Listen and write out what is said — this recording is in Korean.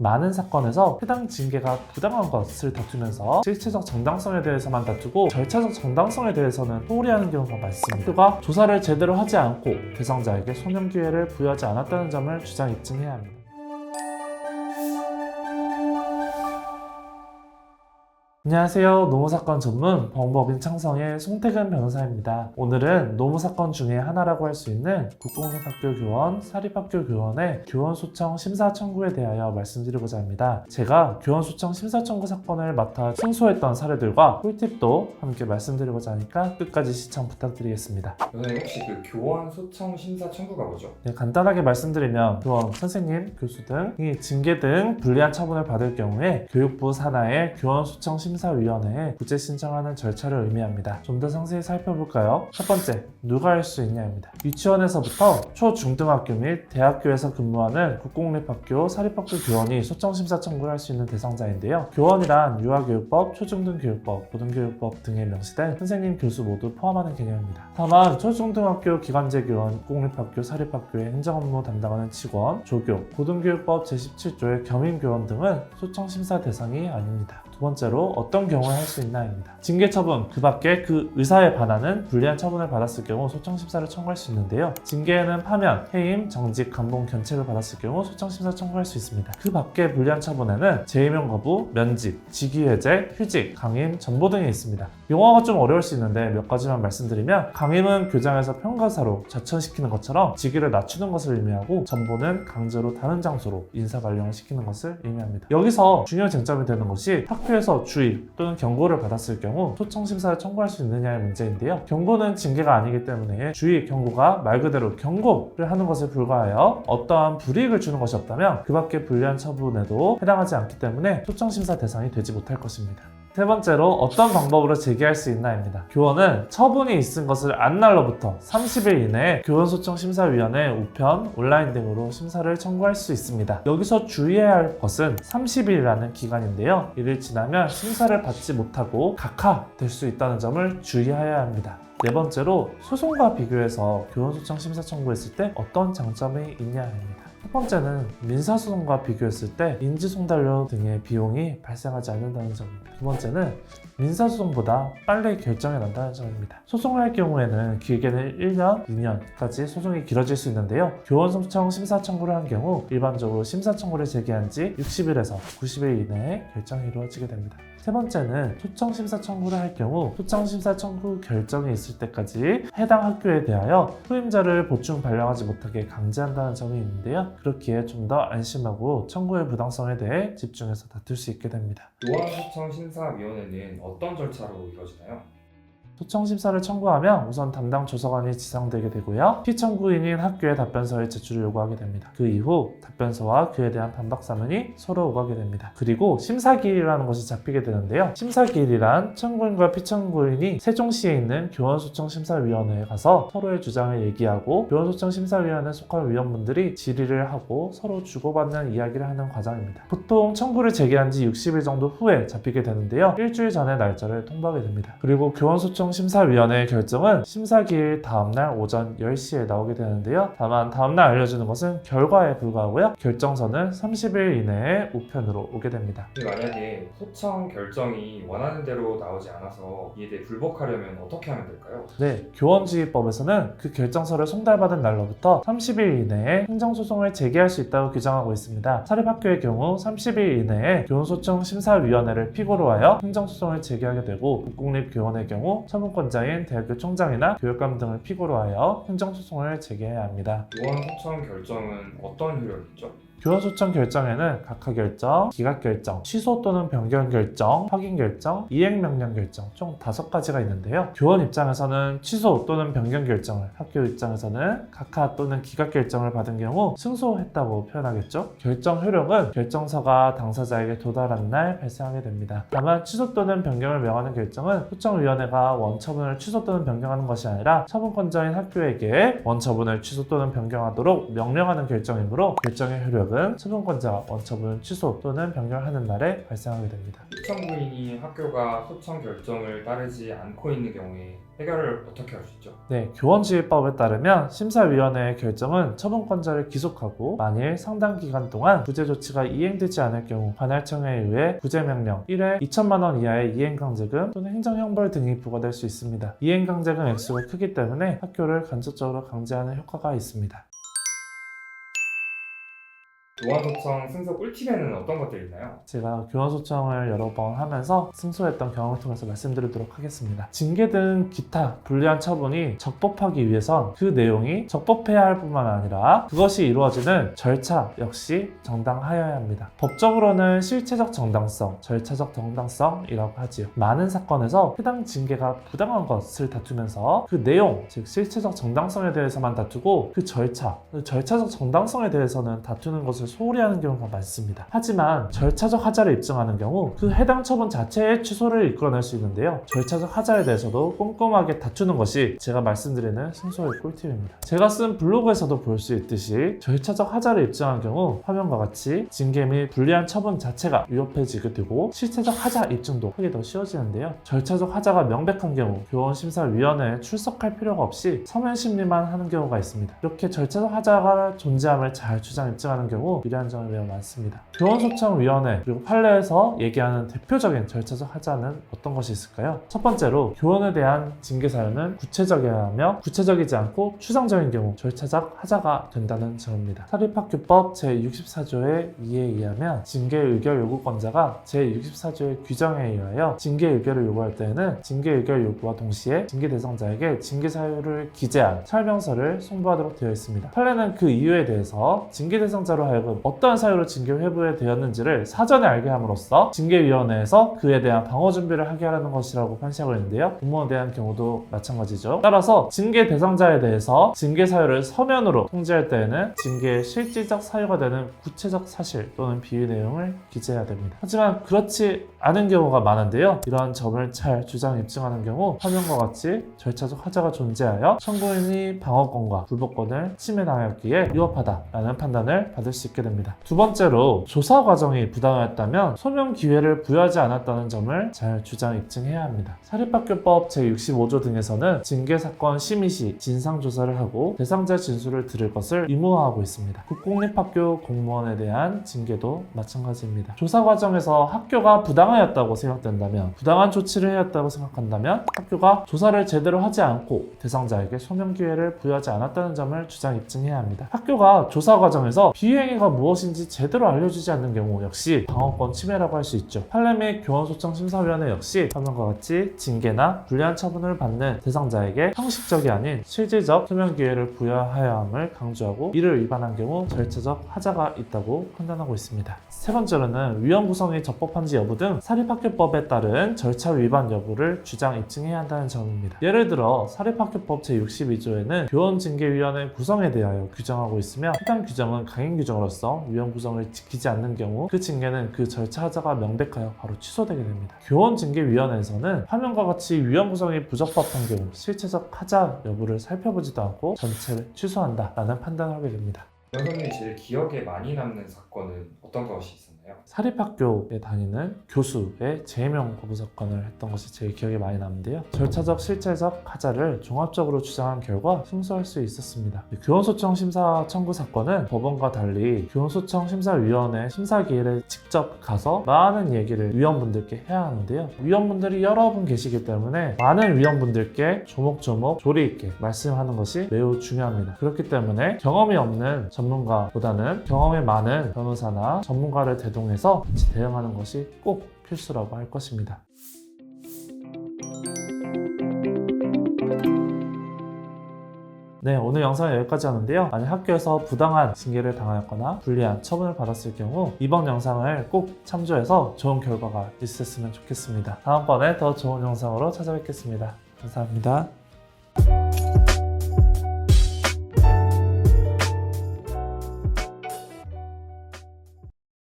많은 사건에서 해당 징계가 부당한 것을 다투면서 실체적 정당성에 대해서만 다투고 절차적 정당성에 대해서는 소홀히 하는 경우가 많습니다. 그가 조사를 제대로 하지 않고 대상자에게 소명 기회를 부여하지 않았다는 점을 주장 입증해야 합니다. 안녕하세요. 노무사건 전문 법법인 창성의 송태근 변호사입니다. 오늘은 노무사건 중에 하나라고 할 수 있는 국공립학교 교원, 사립학교 교원의 교원 소청 심사 청구에 대하여 말씀드리고자 합니다. 제가 교원 소청 심사 청구 사건을 맡아 승소했던 사례들과 꿀팁도 함께 말씀드리고자 하니까 끝까지 시청 부탁드리겠습니다. 선생님 혹시 그 교원 소청 심사 청구가 뭐죠? 네, 간단하게 말씀드리면 교원, 선생님, 교수 등이 징계 등 불리한 처분을 받을 경우에 교육부 산하의 교원 소청 심사 위원회에 구제 신청하는 절차를 의미합니다. 좀 더 상세히 살펴볼까요? 첫 번째, 누가 할 수 있냐입니다. 유치원에서부터 초중등학교 및 대학교에서 근무하는 국공립학교, 사립학교 교원이 소청 심사 청구를 할 수 있는 대상자인데요. 교원이란 유아교육법, 초중등교육법, 고등교육법 등에 명시된 선생님, 교수 모두 포함하는 개념입니다. 다만 초중등학교 기관제 교원, 공립학교, 사립학교의 행정 업무 담당하는 직원, 조교, 고등교육법 제17조의 겸임교원 등은 소청심사 대상이 아닙니다. 두 번째로 어떤 경우에 할 수 있나입니다. 징계 처분, 그 밖에 그 의사에 반하는 불리한 처분을 받았을 경우 소청 심사를 청구할 수 있는데요. 징계에는 파면, 해임, 정직, 감봉, 견책을 받았을 경우 소청 심사 청구할 수 있습니다. 그 밖에 불리한 처분에는 재임용 거부, 면직, 직위해제, 휴직, 강임, 전보 등이 있습니다. 용어가 좀 어려울 수 있는데 몇 가지만 말씀드리면 강임은 교장에서 평가사로 자천시키는 것처럼 직위를 낮추는 것을 의미하고 전보는 강제로 다른 장소로 인사 발령을 시키는 것을 의미합니다. 여기서 중요 쟁점이 되는 것이 학교에서 주의 또는 경고를 받았을 경우 소청 심사를 청구할 수 있느냐의 문제인데요. 경고는 징계가 아니기 때문에 주의 경고가 말 그대로 경고를 하는 것에 불과하여 어떠한 불이익을 주는 것이 없다면 그 밖에 불리한 처분에도 해당하지 않기 때문에 소청 심사 대상이 되지 못할 것입니다. 세 번째로 어떤 방법으로 제기할 수 있나입니다. 교원은 처분이 있은 것을 안 날로부터 30일 이내에 교원소청심사위원회 우편, 온라인 등으로 심사를 청구할 수 있습니다. 여기서 주의해야 할 것은 30일이라는 기간인데요. 이를 지나면 심사를 받지 못하고 각하될 수 있다는 점을 주의해야 합니다. 네 번째로 소송과 비교해서 교원소청 심사 청구했을 때 어떤 장점이 있냐입니다. 첫 번째는 민사소송과 비교했을 때 인지송달료 등의 비용이 발생하지 않는다는 점입니다. 두 번째는 민사소송보다 빨리 결정이 난다는 점입니다. 소송을 할 경우에는 길게는 1년, 2년까지 소송이 길어질 수 있는데요. 교원소청 심사 청구를 한 경우 일반적으로 심사 청구를 제기한 지 60일에서 90일 이내에 결정이 이루어지게 됩니다. 세 번째는 소청 심사 청구를 할 경우 소청 심사 청구 결정이 있을 때까지 해당 학교에 대하여 후임자를 보충 발령하지 못하게 강제한다는 점이 있는데요. 그렇기에 좀 더 안심하고 청구의 부당성에 대해 집중해서 다툴 수 있게 됩니다. 교원 소청 심사위원회는 어떤 절차로 이루어지나요? 소청 심사를 청구하면 우선 담당 조사관이 지정되게 되고요. 피청구인인 학교에 답변서의 제출을 요구하게 됩니다. 그 이후 답변서와 그에 대한 반박 사문이 서로 오가게 됩니다. 그리고 심사기일이라는 것이 잡히게 되는데요. 심사기일이란 청구인과 피청구인이 세종시에 있는 교원소청심사위원회에 가서 서로의 주장을 얘기하고 교원소청심사위원회에 속한 위원분들이 질의를 하고 서로 주고받는 이야기를 하는 과정입니다. 보통 청구를 제기한 지 60일 정도 후에 잡히게 되는데요. 일주일 전에 날짜를 통보하게 됩니다. 그리고 교원소청 심사위원회의 결정은 심사기일 다음날 오전 10시에 나오게 되는데요. 다만 다음날 알려주는 것은 결과에 불과하고요. 결정서는 30일 이내에 우편으로 오게 됩니다. 만약에 소청 결정이 원하는 대로 나오지 않아서 이에 대해 불복하려면 어떻게 하면 될까요? 네, 교원지휘법에서는 그 결정서를 송달받은 날로부터 30일 이내에 행정소송을 제기할 수 있다고 규정하고 있습니다. 사립학교의 경우 30일 이내에 교원소청 심사위원회를 피고로 하여 행정소송을 제기하게 되고 국공립교원의 경우 처분권자인 대학교 총장이나 교육감 등을 피고로 하여 행정소송을 제기해야 합니다. 교원 소청 결정은 어떤 효력이 있죠? 교원 소청 결정에는 각하 결정, 기각 결정, 취소 또는 변경 결정, 확인 결정, 이행 명령 결정 총 다섯 가지가 있는데요. 교원 입장에서는 취소 또는 변경 결정을, 학교 입장에서는 각하 또는 기각 결정을 받은 경우 승소했다고 표현하겠죠. 결정 효력은 결정서가 당사자에게 도달한 날 발생하게 됩니다. 다만 취소 또는 변경을 명하는 결정은 소청위원회가 원처분을 취소 또는 변경하는 것이 아니라 처분권자인 학교에게 원처분을 취소 또는 변경하도록 명령하는 결정이므로 결정의 효력 은 처분권자가 원처분을 취소 또는 변경하는 날에 발생하게 됩니다. 시청구인이 학교가 소청 결정을 따르지 않고 있는 경우에 해결을 어떻게 할 수 있죠? 네, 교원지휘법에 따르면 심사위원회의 결정은 처분권자를 기속하고 만일 상당 기간 동안 구제 조치가 이행되지 않을 경우 관할청에 의해 구제 명령 1회 2천만 원 이하의 이행 강제금 또는 행정 형벌 등이 부과될 수 있습니다. 이행 강제금 액수가 크기 때문에 학교를 간접적으로 강제하는 효과가 있습니다. 교원 소청 승소 꿀팁에는 어떤 것들이 있나요? 제가 교원 소청을 여러 번 하면서 승소했던 경험을 통해서 말씀드리도록 하겠습니다. 징계 등 기타 불리한 처분이 적법하기 위해선 그 내용이 적법해야 할 뿐만 아니라 그것이 이루어지는 절차 역시 정당하여야 합니다. 법적으로는 실체적 정당성, 절차적 정당성이라고 하지요. 많은 사건에서 해당 징계가 부당한 것을 다투면서 그 내용, 즉 실체적 정당성에 대해서만 다투고 그 절차, 그 절차적 정당성에 대해서는 다투는 것을 소홀히 하는 경우가 많습니다. 하지만 절차적 하자를 입증하는 경우 그 해당 처분 자체의 취소를 이끌어낼 수 있는데요. 절차적 하자에 대해서도 꼼꼼하게 다투는 것이 제가 말씀드리는 승소의 꿀팁입니다. 제가 쓴 블로그에서도 볼 수 있듯이 절차적 하자를 입증한 경우 화면과 같이 징계 및 불리한 처분 자체가 위협해지게 되고 실체적 하자 입증도 하기 더 쉬워지는데요. 절차적 하자가 명백한 경우 교원심사위원회에 출석할 필요가 없이 서면 심리만 하는 경우가 있습니다. 이렇게 절차적 하자가 존재함을 잘 주장 입증하는 경우 유리한 점이 매우 많습니다. 교원 소청위원회 그리고 판례에서 얘기하는 대표적인 절차적 하자는 어떤 것이 있을까요? 첫 번째로 교원에 대한 징계 사유는 구체적이어야 하며 구체적이지 않고 추상적인 경우 절차적 하자가 된다는 점입니다. 사립학교법 제64조의 2에 의하면 징계 의결 요구권자가 제64조의 규정에 의하여 징계 의결을 요구할 때에는 징계 의결 요구와 동시에 징계 대상자에게 징계 사유를 기재한 설명서를 송부하도록 되어 있습니다. 판례는 그 이유에 대해서 징계 대상자로 하여금 어떠한 사유로 징계 회부에 되었는지를 사전에 알게 함으로써 징계위원회에서 그에 대한 방어 준비를 하게 하라는 것이라고 판시하고 있는데요. 공무원에 대한 경우도 마찬가지죠. 따라서 징계 대상자에 대해서 징계 사유를 서면으로 통지할 때에는 징계의 실질적 사유가 되는 구체적 사실 또는 비유 내용을 기재해야 됩니다. 하지만 그렇지 않은 경우가 많은데요. 이러한 점을 잘 주장 입증하는 경우 화면과 같이 절차적 하자가 존재하여 청구인이 방어권과 불법권을 침해당했기에 위협하다라는 판단을 받을 수 있게 됩니다. 두 번째로 조사 과정이 부당하였다면 소명 기회를 부여하지 않았다는 점을 잘 주장 입증해야 합니다. 사립학교법 제65조 등에서는 징계 사건 심의 시 진상 조사를 하고 대상자 진술을 들을 것을 의무화하고 있습니다. 국공립학교 공무원에 대한 징계도 마찬가지입니다. 조사 과정에서 학교가 부당하였다고 생각된다면 부당한 조치를 해왔다고 생각한다면 학교가 조사를 제대로 하지 않고 대상자에게 소명 기회를 부여하지 않았다는 점을 주장 입증해야 합니다. 학교가 조사 과정에서 비행위가 무엇인지 제대로 알려주지 않는 경우 역시 방어권 침해라고 할 수 있죠. 판례 및 교원소청 심사위원회 역시 화면과 같이 징계나 불리한 처분을 받는 대상자에게 형식적이 아닌 실질적 소명 기회를 부여하여야 함을 강조하고 이를 위반한 경우 절차적 하자가 있다고 판단하고 있습니다. 세 번째로는 위원 구성이 적법한지 여부 등 사립학교법에 따른 절차 위반 여부를 주장 입증해야 한다는 점입니다. 예를 들어 사립학교법 제62조에는 교원징계위원회 구성에 대하여 규정하고 있으며 해당 규정은 강행 규정으로서 위원 구성을 지키지 않는 경우 그 징계는 그 절차 하자가 명백하여 바로 취소되게 됩니다. 교원징계위원회에서는 화면과 같이 위원 구성이 부적법한 경우 실체적 하자 여부를 살펴보지도 않고 전체를 취소한다라는 판단을 하게 됩니다. 변호사님이 제일 기억에 많이 남는 사건은 어떤 것이 있었나요? 사립학교에 다니는 교수의 재명 거부 사건을 했던 것이 제일 기억에 많이 남는데요. 절차적, 실체적 하자를 종합적으로 주장한 결과 승소할 수 있었습니다. 교원소청 심사 청구 사건은 법원과 달리 교원소청 심사위원회 심사기일에 직접 가서 많은 얘기를 위원분들께 해야 하는데요. 위원분들이 여러 분 계시기 때문에 많은 위원분들께 조목조목 조리 있게 말씀하는 것이 매우 중요합니다. 그렇기 때문에 경험이 없는 전문가보다는 경험이 많은 변호사나 전문가를 대동해서 같이 대응하는 것이 꼭 필수라고 할 것입니다. 네, 오늘 영상은 여기까지 하는데요. 만약 학교에서 부당한 징계를 당하였거나 불리한 처분을 받았을 경우 이번 영상을 꼭 참조해서 좋은 결과가 있었으면 좋겠습니다. 다음번에 더 좋은 영상으로 찾아뵙겠습니다. 감사합니다.